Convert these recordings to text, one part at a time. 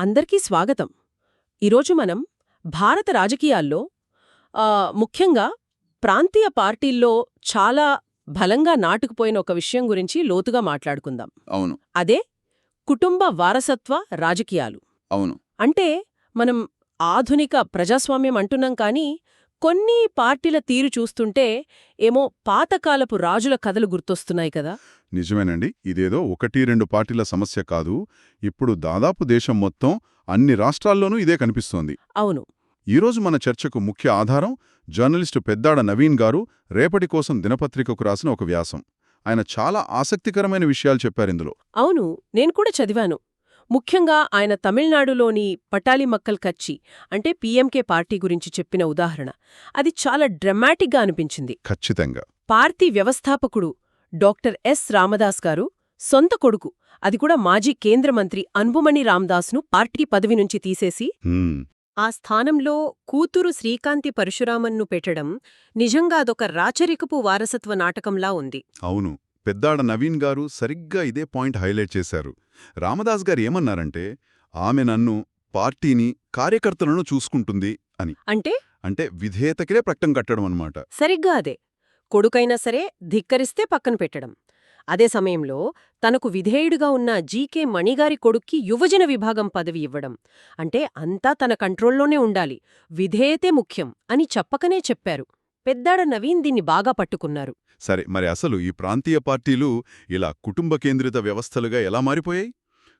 అందరికీ స్వాగతం. ఈరోజు మనం భారత రాజకీయాల్లో ముఖ్యంగా ప్రాంతీయ పార్టీల్లో చాలా బలంగా నాటుకుపోయిన ఒక విషయం గురించి లోతుగా మాట్లాడుకుందాం. అవును. అదే కుటుంబ వారసత్వ రాజకీయాలు. అవును. అంటే మనం ఆధునిక ప్రజాస్వామ్యం అంటున్నాం కానీ కొన్ని పార్టీల తీరు చూస్తుంటే ఏమో పాతకాలపు రాజుల కథలు గుర్తొస్తున్నాయి కదా. నిజమేనండి. ఇదేదో ఒకటి రెండు పార్టీల సమస్య కాదు. ఇప్పుడు దాదాపు దేశం మొత్తం అన్ని రాష్ట్రాల్లోనూ ఇదే కనిపిస్తోంది. అవును. ఈరోజు మన చర్చకు ముఖ్య ఆధారం జర్నలిస్టు పెద్దాడ నవీన్ గారు రేపటి కోసం దినపత్రికకు రాసిన ఒక వ్యాసం. ఆయన చాలా ఆసక్తికరమైన విషయాలు చెప్పారిందులో అవును. నేను కూడా చదివాను. ముఖ్యంగా ఆయన తమిళనాడులోని పటాలి మక్కల్ కచ్చి అంటే పీఎంకే పార్టీ గురించి చెప్పిన ఉదాహరణ. అది చాలా డ్రమాటిక్గా అనిపించింది. ఖచ్చితంగా. పార్టీ వ్యవస్థాపకుడు డాక్టర్ ఎస్. రామదాస్ గారు సొంత కొడుకు అది కూడా మాజీ కేంద్ర మంత్రి అన్బుమణి రామ్దాస్ను పార్టీ పదవి నుంచి తీసేసి ఆ స్థానంలో కూతురు శ్రీకాంతి పరశురామన్ను పెట్టడం నిజంగా అదొక రాచరికపు వారసత్వ నాటకంలా ఉంది. అవును. పెద్దాడ నవీన్ గారు సరిగ్గా ఇదే పాయింట్ హైలైట్ చేశారు. రామదాస్ గారు ఏమన్నారంటే ఆమె నన్ను పార్టీని కార్యకర్తలను చూసుకుంటుంది అని. అంటే? అంటే విధేయతకిలే ప్రకటన కట్టడం అన్నమాట. సరిగ్గా అదే. కొడుకైనా సరే ధిక్కరిస్తే పక్కన పెట్టడం. అదే సమయంలో తనకు విధేయుడిగా ఉన్న జీకే మణిగారి కొడుక్కి యువజన విభాగం పదవి ఇవ్వడం. అంటే అంతా తన కంట్రోల్లోనే ఉండాలి. విధేయతే ముఖ్యం అని చెప్పకనే చెప్పారు. పెద్దాడ నవీన్ దీన్ని బాగా పట్టుకున్నారు. సరే మరి అసలు ఈ ప్రాంతీయ పార్టీలు ఇలా కుటుంబ కేంద్రిత వ్యవస్థలుగా ఎలా మారిపోయాయి?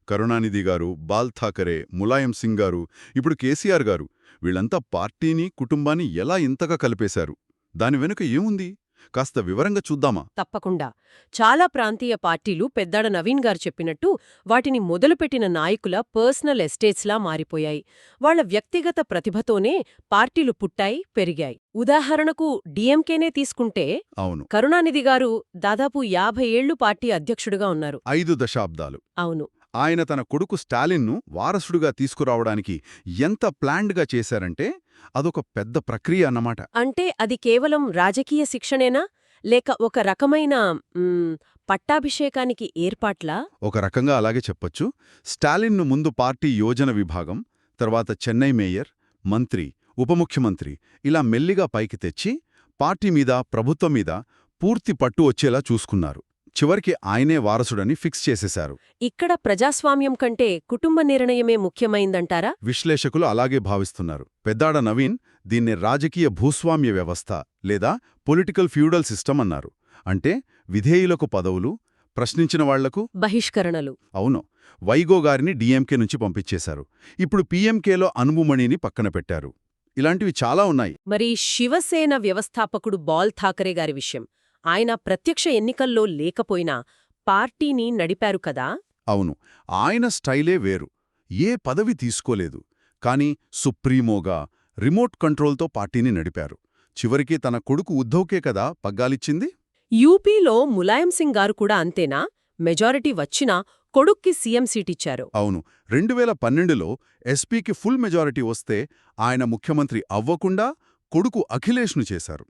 కరుణానిధి గారు బాల్ ఠాకరే ములాయం సింగ్ గారు ఇప్పుడు కేసీఆర్ గారు వీళ్ళంతా పార్టీని కుటుంబాన్ని ఎలా ఇంతగా కలిపేశారు? దాని వెనుక ఏముంది? కాస్త వివరంగా చూద్దామా? తప్పకుండా. చాలా ప్రాంతీయ పార్టీలు పెద్దాడ నవీన్ గారు చెప్పినట్టు వాటిని మొదలుపెట్టిన నాయకుల పర్సనల్ ఎస్టేట్స్లా మారిపోయాయి. వాళ్ళ వ్యక్తిగత ప్రతిభతోనే పార్టీలు పుట్టాయి పెరిగాయి. ఉదాహరణకు డిఎంకేనే తీసుకుంటే అవును. కరుణానిధి గారు దాదాపు యాభై ఏళ్ళు పార్టీ అధ్యక్షుడిగా ఉన్నారు. ఐదు దశాబ్దాలు. అవును. ఆయన తన కొడుకు స్టాలిన్ను వారసుడుగా తీసుకురావడానికి ఎంత ప్లాన్డ్గా చేశారంటే అదొక పెద్ద ప్రక్రియ అన్నమాట. అంటే అది కేవలం రాజకీయ శిక్షణేనా? లేక ఒక రకమైన పట్టాభిషేకానికి ఏర్పాట్లా? ఒక రకంగా అలాగే చెప్పొచ్చు. స్టాలిన్ను ముందు పార్టీ యోజన విభాగం తర్వాత చెన్నై మేయర్ మంత్రి ఉప ముఖ్యమంత్రి ఇలా మెల్లిగా పైకి తెచ్చి పార్టీ మీద ప్రభుత్వం మీద పూర్తి పట్టు వచ్చేలా చూసుకున్నారు. చివరికి ఆయనే వారసుడని ఫిక్స్ చేసేశారు. ఇక్కడ ప్రజాస్వామ్యం కంటే కుటుంబ నిర్ణయమే ముఖ్యమైందంటారా? విశ్లేషకులు అలాగే భావిస్తున్నారు. పెద్దాడ నవీన్ దీన్ని రాజకీయ భూస్వామ్య వ్యవస్థ లేదా పొలిటికల్ ఫ్యూడల్ సిస్టమ్ అన్నారు. అంటే విధేయులకు పదవులు ప్రశ్నించిన వాళ్ళకు బహిష్కరణలు. అవును వైగో గారిని డీఎంకే నుంచి పంపించేశారు. ఇప్పుడు పీఎంకేలో అనుముమణిని పక్కన పెట్టారు. ఇలాంటివి చాలా ఉన్నాయి. మరి శివసేన వ్యవస్థాపకుడు బాల్ ఠాకరే గారి విషయం. ఆయన ప్రత్యక్ష ఎన్నికల్లో లేకపోయినా పార్టీని నడిపారు కదా? అవును. ఆయన స్టైలే వేరు. ఏ పదవి తీసుకోలేదు. కాని సుప్రీమోగా రిమోట్ కంట్రోల్తో పార్టీని నడిపారు. చివరికి తన కొడుకు ఉద్ధవ్కే కదా పగ్గాలిచ్చింది? యూపీలో ములాయం సింగ్ గారు కూడా అంతేనా? మెజారిటీ వచ్చినా కొడుక్కి సీఎం సీటిచ్చారు. అవును. రెండు వేల పన్నెండులో ఎస్పీకి ఫుల్ మెజారిటీ వస్తే ఆయన ముఖ్యమంత్రి అవ్వకుండా కొడుకు అఖిలేష్ను చేశారు.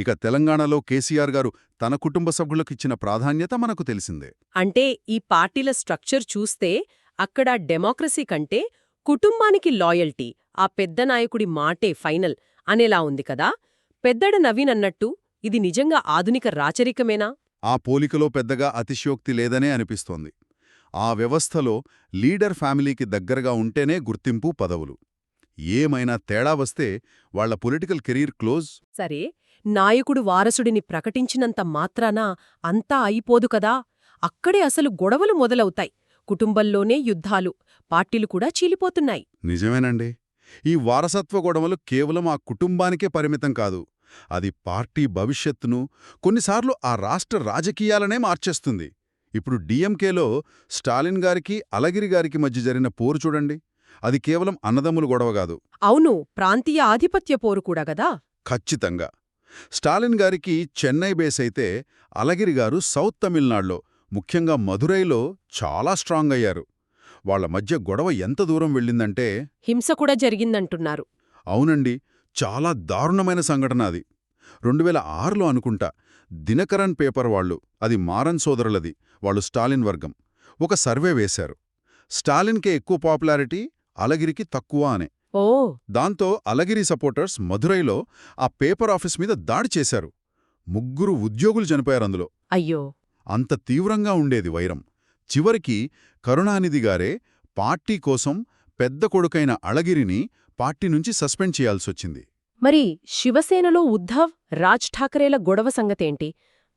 ఇక తెలంగాణలో కేసీఆర్ గారు తన కుటుంబ సభ్యులకిచ్చిన ప్రాధాన్యత మనకు తెలిసిందే. అంటే ఈ పార్టీల స్ట్రక్చర్ చూస్తే అక్కడ డెమోక్రసీ కంటే కుటుంబానికి లాయల్టీ ఆ పెద్ద నాయకుడి మాటే ఫైనల్ అనేలా ఉంది కదా? పెద్దడ నవీన్ అన్నట్టు ఇది నిజంగా ఆధునిక రాచరికమేనా? ఆ పోలికలో పెద్దగా అతిశయోక్తి లేదనే అనిపిస్తోంది. ఆ వ్యవస్థలో లీడర్ ఫ్యామిలీకి దగ్గరగా ఉంటేనే గుర్తింపు పదవులు. ఏమైనా తేడా వస్తే వాళ్ళ పొలిటికల్ కెరీర్ క్లోజ్? సరే నాయకుడు వారసుడిని ప్రకటించినంత మాత్రాన అంతా అయిపోదు కదా? అక్కడే అసలు గొడవలు మొదలవుతాయి. కుటుంబంలోనే యుద్ధాలు పార్టీలు కూడా చీలిపోతున్నాయి. నిజమేనండి. ఈ వారసత్వ గొడవలు కేవలం ఆ కుటుంబానికే పరిమితం కాదు. అది పార్టీ భవిష్యత్తును కొన్నిసార్లు ఆ రాష్ట్ర రాజకీయాలనే మార్చేస్తుంది. ఇప్పుడు డిఎంకేలో స్టాలిన్ గారికి అలగిరి గారికి మధ్య జరిగిన పోరు చూడండి. అది కేవలం అన్నదమ్ములు గొడవ కాదు. అవును ప్రాంతీయ ఆధిపత్య పోరు కూడా గదా ఖచ్చితంగా. స్టాలిన్ గారికి చెన్నై బేస్ అయితే అలగిరి గారు సౌత్ తమిళనాడులో ముఖ్యంగా మధురైలో చాలా స్ట్రాంగ్ అయ్యారు. వాళ్ళ మధ్య గొడవ ఎంత దూరం వెళ్ళిందంటే హింస కూడా జరిగిందంటున్నారు. అవునండి చాలా దారుణమైన సంఘటన అది. రెండు వేల ఆరులో అనుకుంటా దినకరన్ పేపర్ వాళ్ళు అది మారన్ సోదరులది వాళ్ళు స్టాలిన్ వర్గం ఒక సర్వే వేశారు. స్టాలిన్కే ఎక్కువ పాపులారిటీ అలగిరికి తక్కువ అనే. ఓ. దాంతో అలగిరి సపోర్టర్స్ మధురైలో ఆ పేపర్ ఆఫీస్ మీద దాడి చేశారు. ముగ్గురు ఉద్యోగులు చనిపోయారు అందులో. అయ్యో. అంత తీవ్రంగా ఉండేది వైరం. చివరికి కరుణానిధి గారే పార్టీ కోసం పెద్ద కొడుకైన అళగిరిని పార్టీ నుంచి సస్పెండ్ చేయాల్సొచ్చింది మరి శివసేనలో ఉద్ధవ్ రాజ్ ఠాకరేల గొడవ సంగతేంటి?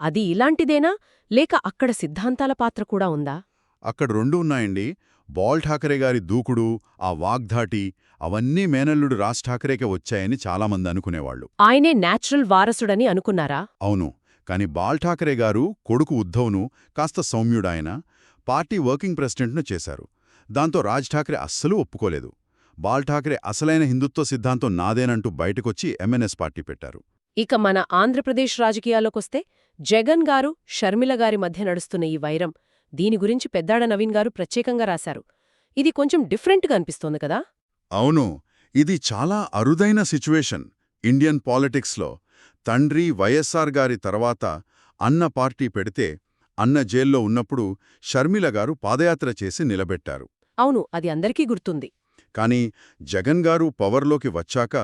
అది ఇలాంటిదేనా? లేక అక్కడ సిద్ధాంతాల పాత్ర కూడా ఉందా? అక్కడ రెండు ఉన్నాయండి. బాల్ ఠాకరే గారి దూకుడు ఆ వాగ్ధాటి అవన్నీ మేనల్లుడు రాజ్ ఠాకరేకే వచ్చాయని చాలామంది అనుకునేవాళ్ళు ఆయనే నేచురల్ వారసుడని అనుకున్నారా? అవును. కాని బాల్ ఠాకరే గారు కొడుకు ఉద్ధవ్ను కాస్త సౌమ్యుడాయన పార్టీ వర్కింగ్ ప్రెసిడెంట్ను చేశారు. దాంతో రాజ్ ఠాకరే అస్సలు ఒప్పుకోలేదు. బాల్ ఠాకరే అసలైన హిందుత్వ సిద్ధాంతం నాదేనంటూ బయటకొచ్చి ఎంఎన్ఎస్ పార్టీ పెట్టారు. ఇక మన ఆంధ్రప్రదేశ్ రాజకీయాల్లోకొస్తే జగన్ గారు షర్మిల గారి మధ్య నడుస్తున్న ఈ వైరం దీని గురించి పెద్దాడ నవీన్ గారు ప్రత్యేకంగా రాశారు. ఇది కొంచెం డిఫరెంట్గా అనిపిస్తోంది కదా? అవును. ఇది చాలా అరుదైన సిచ్యువేషన్. ఇండియన్ పాలిటిక్స్లో తండ్రి వైఎస్ఆర్ గారి తర్వాత అన్న పార్టీ పెడితే అన్న జైల్లో ఉన్నప్పుడు షర్మిల గారు పాదయాత్ర చేసి నిలబెట్టారు. అవును అది అందరికీ గుర్తుంది. కాని జగన్ గారు పవర్లోకి వచ్చాక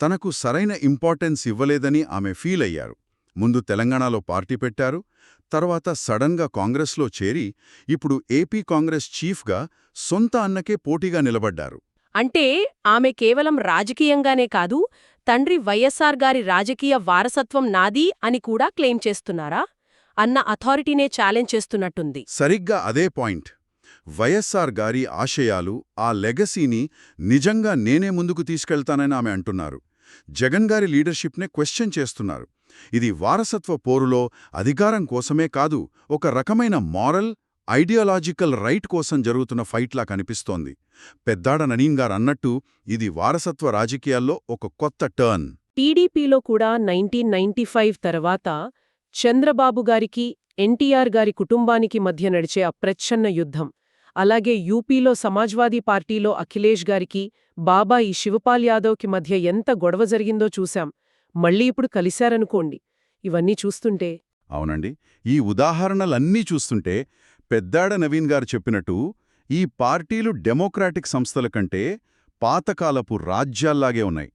తనకు సరైన ఇంపార్టెన్స్ ఇవ్వలేదని ఆమె ఫీల్ అయ్యారు. ముందు తెలంగాణలో పార్టీ పెట్టారు తర్వాత సడన్గా కాంగ్రెస్లో చేరి ఇప్పుడు ఏపీ కాంగ్రెస్ చీఫ్గా సొంత అన్నకే పోటీగా నిలబడ్డారు. అంటే ఆమె కేవలం రాజకీయంగానే కాదు తండ్రి వైఎస్ఆర్ గారి రాజకీయ వారసత్వం నాది అని కూడా క్లెయిమ్ చేస్తున్నారా? అన్న అథారిటీనే ఛాలెంజ్ చేస్తున్నట్టుంది. సరిగ్గా అదే పాయింట్. వైఎస్ఆర్ గారి ఆశయాలు ఆ లెగసీని నిజంగా నేనే ముందుకు తీసుకెళ్తానని ఆమె అంటున్నారు. జగన్ గారి లీడర్షిప్నే క్వశ్చన్ చేస్తున్నారు. ఇది వారసత్వ పోరులో అధికారం కోసమే కాదు ఒక రకమైన మారల్ ఐడియాలాజికల్ రైట్ కోసం జరుగుతున్న ఫైట్లా కనిపిస్తోంది. పెద్దాడ ననీన్ గారు అన్నట్టు ఇది వారసత్వ రాజకీయాల్లో ఒక కొత్త టర్న్. టీడీపీలో కూడా నైన్టీన్ నైన్టీ ఫైవ్ తర్వాత చంద్రబాబు గారికి ఎన్టీఆర్ గారి కుటుంబానికి మధ్య నడిచే అప్రచ్ఛన్న యుద్ధం. అలాగే యూపీలో సమాజ్వాదీ పార్టీలో అఖిలేష్ గారికి బాబాయి శివపాల్ యాదవ్కి మధ్య ఎంత గొడవ జరిగిందో చూశాం. మళ్ళీ ఇప్పుడు కలిశారనుకోండి. ఇవన్నీ చూస్తుంటే అవునండి. ఈ ఉదాహరణలన్నీ చూస్తుంటే పెద్దాడ నవీన్ గారు చెప్పినట్టు ఈ పార్టీలు డెమోక్రాటిక్ సంస్థల కంటే పాతకాలపు రాజ్యాల్లాగే ఉన్నాయి.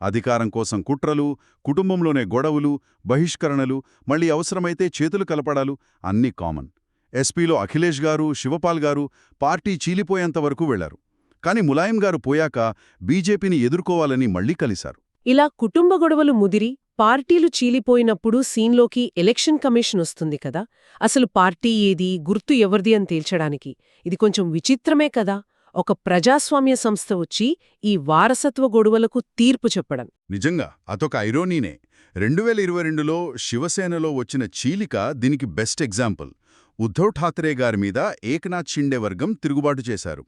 అధికారం కోసం కుట్రలు కుటుంబంలోనే గొడవలు బహిష్కరణలు మళ్ళీ అవసరమైతే చేతులు కలపడాలు అన్నీ కామన్. ఎస్పీలో అఖిలేష్ గారు శివపాల్ గారు పార్టీ చీలిపోయేంతవరకు వెళ్ళారు. కాని ములాయం గారు పోయాక బీజేపీని ఎదుర్కోవాలని మళ్ళీ కలిశారు. ఇలా కుటుంబ గొడవలు ముదిరి పార్టీలు చీలిపోయినప్పుడు సీన్లోకి ఎలక్షన్ కమిషన్ వస్తుంది కదా అసలు పార్టీ ఏది గుర్తు ఎవరిది అని తేల్చడానికి. ఇది కొంచెం విచిత్రమే కదా ఒక ప్రజాస్వామ్య సంస్థ వచ్చి ఈ వారసత్వ గొడవలకు తీర్పు చెప్పడం. నిజంగా అదొక ఐరోనీనే. రెండు వేల ఇరవై రెండులో శివసేనలో వచ్చిన చీలిక దీనికి బెస్ట్ ఎగ్జాంపుల్. ఉద్ధవ్ ఠాక్రే గారి మీద ఏకనాథ్ షిండే వర్గం తిరుగుబాటు చేశారు.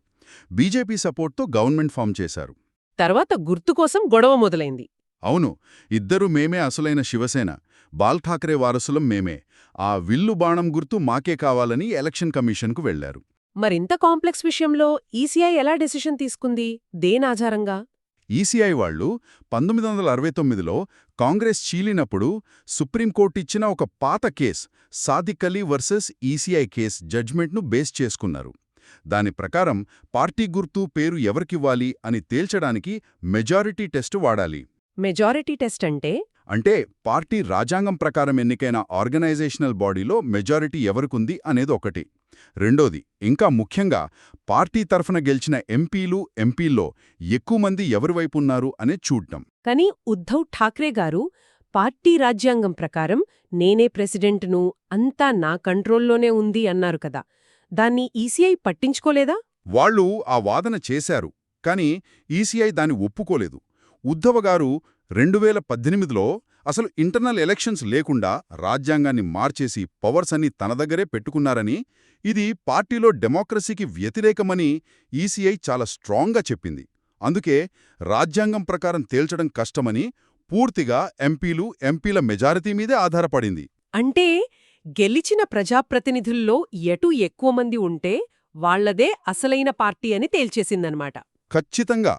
బీజేపీ సపోర్ట్తో గవర్నమెంట్ ఫామ్ చేశారు. తర్వాత గుర్తు కోసం గొడవ మొదలైంది. అవును ఇద్దరు మేమే అసలైన శివసేన. బాల్ ఠాకరే వారసులం మేమే. ఆ విల్లు బాణం గుర్తు మాకే కావాలని ఎలక్షన్ కమిషన్కు వెళ్ళారు మరింత కాంప్లెక్స్ విషయంలో ఈసీఐ ఎలా డెసిషన్ తీసుకుంది? దేనాధారంగా ఈసీఐ వాళ్ళు పంతొమ్మిది వందల అరవై తొమ్మిదిలో కాంగ్రెస్ చీలినప్పుడు సుప్రీంకోర్టు ఇచ్చిన ఒక పాత case Sadiq Ali versus ECI case జడ్జ్మెంట్ను base చేసుకున్నారు. దాని ప్రకారం పార్టీ గుర్తు పేరు ఎవరికివ్వాలి అని తేల్చడానికి మెజారిటీ టెస్టు వాడాలి. మెజారిటీ టెస్ట్ అంటే? అంటే పార్టీ రాజ్యాంగం ప్రకారం ఎన్నికైన ఆర్గనైజేషనల్ బాడీలో మెజారిటీ ఎవరికుంది అనేది ఒకటి. రెండోది ఇంకా ముఖ్యంగా పార్టీ తరఫున గెలిచిన ఎంపీలు ఎంపీల్లో ఎక్కువ మంది ఎవరి వైపు ఉన్నారు అనే చూడ్డం. కానీ ఉద్ధవ్ ఠాక్రే గారు పార్టీ రాజ్యాంగం ప్రకారం నేనే ప్రెసిడెంట్ను అంతా నా కంట్రోల్లోనే ఉంది అన్నారు కదా. దాన్ని ఈసీఐ పట్టించుకోలేదా? వాళ్ళు ఆ వాదన చేశారు కాని ఈసీఐ దాన్ని ఒప్పుకోలేదు. ఉద్ధవ గారు రెండు వేల పద్దెనిమిదిలో అసలు ఇంటర్నల్ ఎలక్షన్స్ లేకుండా రాజ్యాంగాన్ని మార్చేసి పవర్స్ అన్ని తన దగ్గరే పెట్టుకున్నారని ఇది పార్టీలో డెమోక్రసీకి వ్యతిరేకమని ఈసీఐ చాలా స్ట్రాంగ్గా చెప్పింది. అందుకే రాజ్యాంగం ప్రకారం తేల్చడం కష్టమని పూర్తిగా ఎంపీలు ఎంపీల మెజారిటీ మీదే ఆధారపడింది. అంటే గెలిచిన ప్రజాప్రతినిధుల్లో ఎటు ఎక్కువ మంది ఉంటే వాళ్ళదే అసలైన పార్టీ అని తేల్చేసిందనమాట. ఖచ్చితంగా.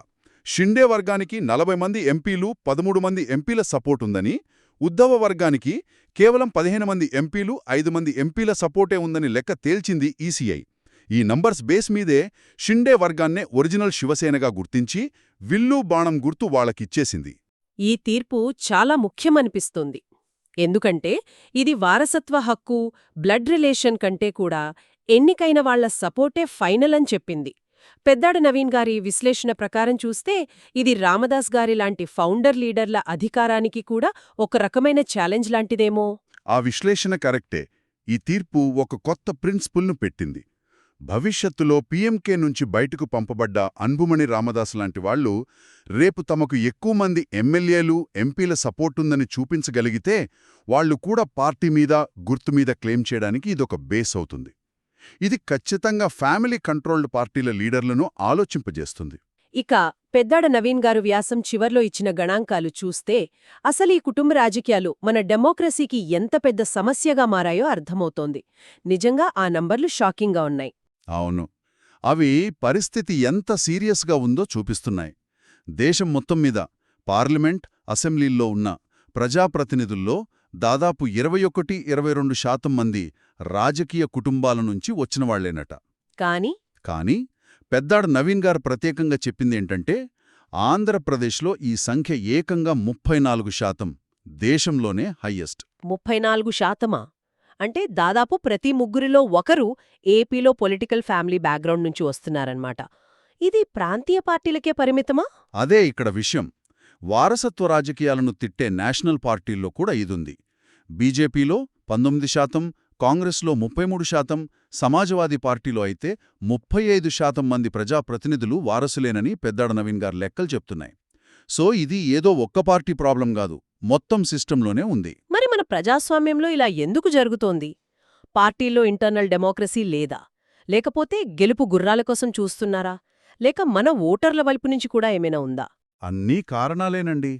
షిండే వర్గానికి నలభై మంది ఎంపీలు పదమూడు మంది ఎంపీల సపోర్ట్ ఉందని ఉద్ధవ వర్గానికి కేవలం పదిహేను మంది ఎంపీలు ఐదు మంది ఎంపీల సపోర్టే ఉందని లెక్క తేల్చింది ఈసీఐ. ఈ నంబర్స్ బేస్ మీదే షిండే వర్గాన్నే ఒరిజినల్ శివసేనగా గుర్తించి విల్లు బాణం గుర్తు వాళ్ళకిచ్చేసింది. ఈ తీర్పు చాలా ముఖ్యమనిపిస్తుంది. ఎందుకంటే ఇది వారసత్వ హక్కు బ్లడ్ రిలేషన్ కంటే కూడా ఎన్నికైన వాళ్ళ సపోర్టే ఫైనల్ అని చెప్పింది. పెద్దాడ నవీన్ గారి విశ్లేషణ ప్రకారం చూస్తే ఇది రామదాస్ గారి లాంటి ఫౌండర్ లీడర్ల అధికారానికి కూడా ఒక రకమైన ఛాలెంజ్ లాంటిదేమో. ఆ విశ్లేషణ కరెక్టే. ఈ తీర్పు ఒక కొత్త ప్రిన్సిపుల్ను పెట్టింది. భవిష్యత్తులో పీఎంకే నుంచి బయటకు పంపబడ్డ అన్బుమణి రామదాస్ లాంటి వాళ్ళు రేపు తమకు ఎక్కువ మంది ఎమ్మెల్యేలు ఎంపీల సపోర్టుందని చూపించగలిగితే వాళ్ళు కూడా పార్టీ మీద గుర్తు మీద క్లెయిమ్ చేయడానికి ఇదొక బేస్ అవుతుంది. ఇది ఖచ్చితంగా ఫ్యామిలీ కంట్రోల్డ్ పార్టీల లీడర్లను ఆలోచింపజేస్తుంది. ఇక పెద్దాడ నవీన్ గారు వ్యాసం చివర్లో ఇచ్చిన గణాంకాలు చూస్తే అసలు ఈ కుటుంబ రాజకీయాలు మన డెమోక్రసీకి ఎంత పెద్ద సమస్యగా మారాయో అర్థమవుతోంది. నిజంగా ఆ నంబర్లు షాకింగ్గా ఉన్నాయి. అవును. అవి పరిస్థితి ఎంత సీరియస్గా ఉందో చూపిస్తున్నాయి. దేశం మొత్తం మీద పార్లమెంట్ అసెంబ్లీల్లో ఉన్న ప్రజాప్రతినిధుల్లో దాదాపు ఇరవై ఒకటి ఇరవై రెండు శాతం మంది రాజకీయ కుటుంబాల నుంచి వచ్చినవాళ్ళేనట కానీ? కానీ పెద్దాడ నవీన్ గారు ప్రత్యేకంగా చెప్పిందేంటంటే ఆంధ్రప్రదేశ్లో ఈ సంఖ్య ఏకంగా ముప్పై నాలుగు శాతం దేశంలోనే హయ్యెస్ట్ ముప్పై నాలుగు శాతమా? అంటే దాదాపు ప్రతి ముగ్గురిలో ఒకరు ఏపీలో పొలిటికల్ ఫ్యామిలీ బ్యాక్గ్రౌండ్ నుంచి వస్తున్నారన్నమాట. ఇది ప్రాంతీయ పార్టీలకే పరిమితమా? అదే ఇక్కడ విషయం. వారసత్వ రాజకీయాలను తిట్టే నేషనల్ పార్టీల్లో కూడా ఇదుంది. బీజేపీలో పంతొమ్మిది శాతం కాంగ్రెస్లో ముప్పై మూడు శాతం సమాజవాదీ పార్టీలో అయితే ముప్పై ఐదు శాతం మంది ప్రజాప్రతినిధులు వారసులేనని పెద్దాడ నవీన్ గారు లెక్కలు చెప్తున్నాయి. సో ఇది ఏదో ఒక్క పార్టీ ప్రాబ్లం కాదు. మొత్తం సిస్టంలోనే ఉంది. మరి ప్రజాస్వామ్యంలో ఇలా ఎందుకు జరుగుతోంది? పార్టీల్లో ఇంటర్నల్ డెమోక్రసీ లేదా? లేకపోతే గెలుపు గుర్రాల కోసం చూస్తున్నారా? లేక మన ఓటర్ల వైపు నుంచి కూడా ఏమైనా ఉందా? అన్నీ కారణాలేనండి.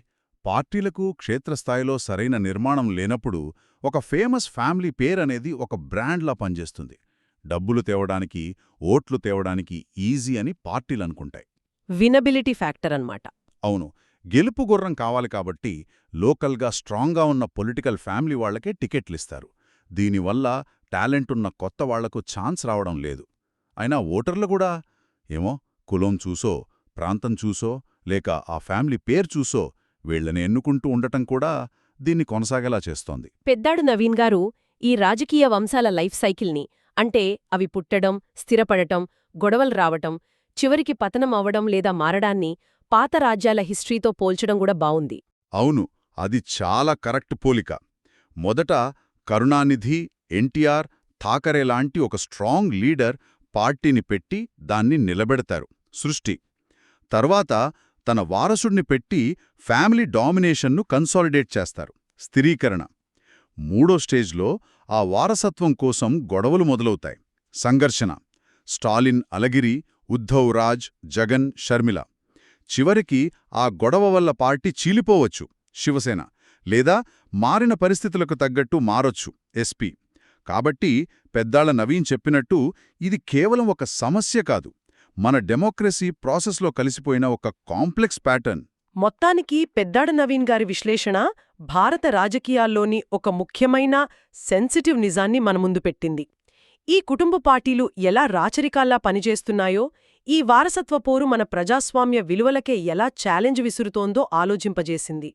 పార్టీలకు క్షేత్రస్థాయిలో సరైన నిర్మాణం లేనప్పుడు ఒక ఫేమస్ ఫ్యామిలీ పేరనేది ఒక బ్రాండ్లా పనిచేస్తుంది. డబ్బులు తేవడానికి ఓట్లు తేవడానికి ఈజీ అని పార్టీలనుకుంటాయి. వినబిలిటీ ఫ్యాక్టర్ అన్నమాట. అవును. గెలుపు గుర్రం కావాలి కాబట్టి లోకల్గా స్ట్రాంగ్గా ఉన్న పొలిటికల్ ఫ్యామిలీ వాళ్ళకే టికెట్లిస్తారు. దీనివల్ల టాలెంట్ ఉన్న కొత్త వాళ్ళకు ఛాన్స్ రావడం లేదు. అయినా ఓటర్లు కూడా ఏమో కులం చూసో ప్రాంతం చూసో లేక ఆ ఫ్యామిలీ పేరు చూసో వీళ్ళని ఎన్నుకుంటూ ఉండటం కూడా దీన్ని కొనసాగేలా చేస్తోంది. పెద్దాడు నవీన్ గారు ఈ రాజకీయ వంశాల లైఫ్ సైకిల్ని అంటే అవి పుట్టడం స్థిరపడటం గొడవలు రావటం చివరికి పతనం అవ్వడం లేదా మారడాన్ని పాత రాజ్యాల హిస్టరీతో పోల్చడం కూడా బావుంది. అవును అది చాలా కరెక్ట్ పోలిక. మొదట కరుణానిధి ఎన్టీఆర్ థాకరే లాంటి ఒక స్ట్రాంగ్ లీడర్ పార్టీని పెట్టి దాన్ని నిలబెడతారు సృష్టి. తర్వాత తన వారసుడిని పెట్టి ఫ్యామిలీ డామినేషన్ను కన్సాలిడేట్ చేస్తారు స్థిరీకరణ. మూడో స్టేజ్లో ఆ వారసత్వం కోసం గొడవలు మొదలవుతాయి సంఘర్షణ. స్టాలిన్ అలగిరి ఉద్ధవ్ రాజ్ జగన్ షర్మిల. చివరికి ఆ గొడవ వల్ల పార్టీ చీలిపోవచ్చు శివసేన. లేదా మారిన పరిస్థితులకు తగ్గట్టు మారొచ్చు ఎస్పీ. కాబట్టి పెద్దాళ్ళ నవీన్ చెప్పినట్టు ఇది కేవలం ఒక సమస్య కాదు. మన డెమోక్రసీ ప్రాసెస్లో కలిసిపోయిన ఒక కాంప్లెక్స్ ప్యాటర్న్. మొత్తానికి పెద్దాడ నవీన్ గారి విశ్లేషణ భారత రాజకీయాల్లోని ఒక ముఖ్యమైన సెన్సిటివ్ నిజాన్ని మన ముందు పెట్టింది. ఈ కుటుంబ పార్టీలు ఎలా రాచరికాల్లా పనిచేస్తున్నాయో ఈ వారసత్వ పోరు మన ప్రజాస్వామ్య విలువలకే ఎలా ఛాలెంజ్ విసురుతోందో ఆలోచింపజేసింది.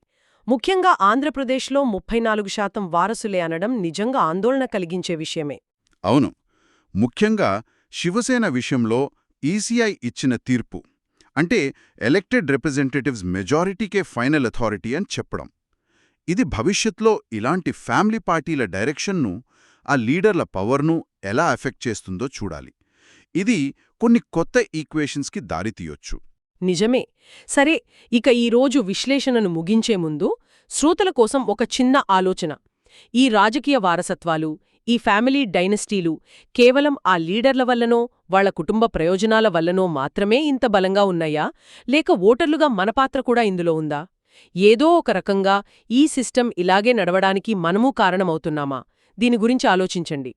ముఖ్యంగా ఆంధ్రప్రదేశ్లో ముప్పై నాలుగు శాతం వారసులే అనడం నిజంగా ఆందోళన కలిగించే విషయమే. అవును. ముఖ్యంగా శివసేన విషయంలో ఈసీఐ ఇచ్చిన తీర్పు అంటే ఎలక్టెడ్ రిప్రజెంటేటివ్స్ మెజారిటీకే ఫైనల్ అథారిటీ అని చెప్పడం. ఇది భవిష్యత్లో ఇలాంటి ఫ్యామిలీ పార్టీల డైరెక్షన్ను ఆ లీడర్ల పవర్ను ఎలా ఎఫెక్ట్ చేస్తుందో చూడాలి. ఇది కొన్ని కొత్త ఈక్వేషన్స్కి దారితీయొచ్చు నిజమే. సరే ఇక ఈరోజు విశ్లేషణను ముగించే ముందు శ్రోతల కోసం ఒక చిన్న ఆలోచన. ఈ రాజకీయ వారసత్వాలు ఈ ఫ్యామిలీ డైనస్టీలు కేవలం ఆ లీడర్ల వల్లనో వాళ్ళ కుటుంబ ప్రయోజనాల వల్లనో మాత్రమే ఇంత బలంగా ఉన్నాయా? లేక ఓటర్లుగా మన పాత్ర కూడా ఇందులో ఉందా? ఏదో ఒక రకంగా ఈ సిస్టమ్ ఇలాగే నడవడానికి మనమూ కారణమవుతున్నామా? దీని గురించి ఆలోచించండి.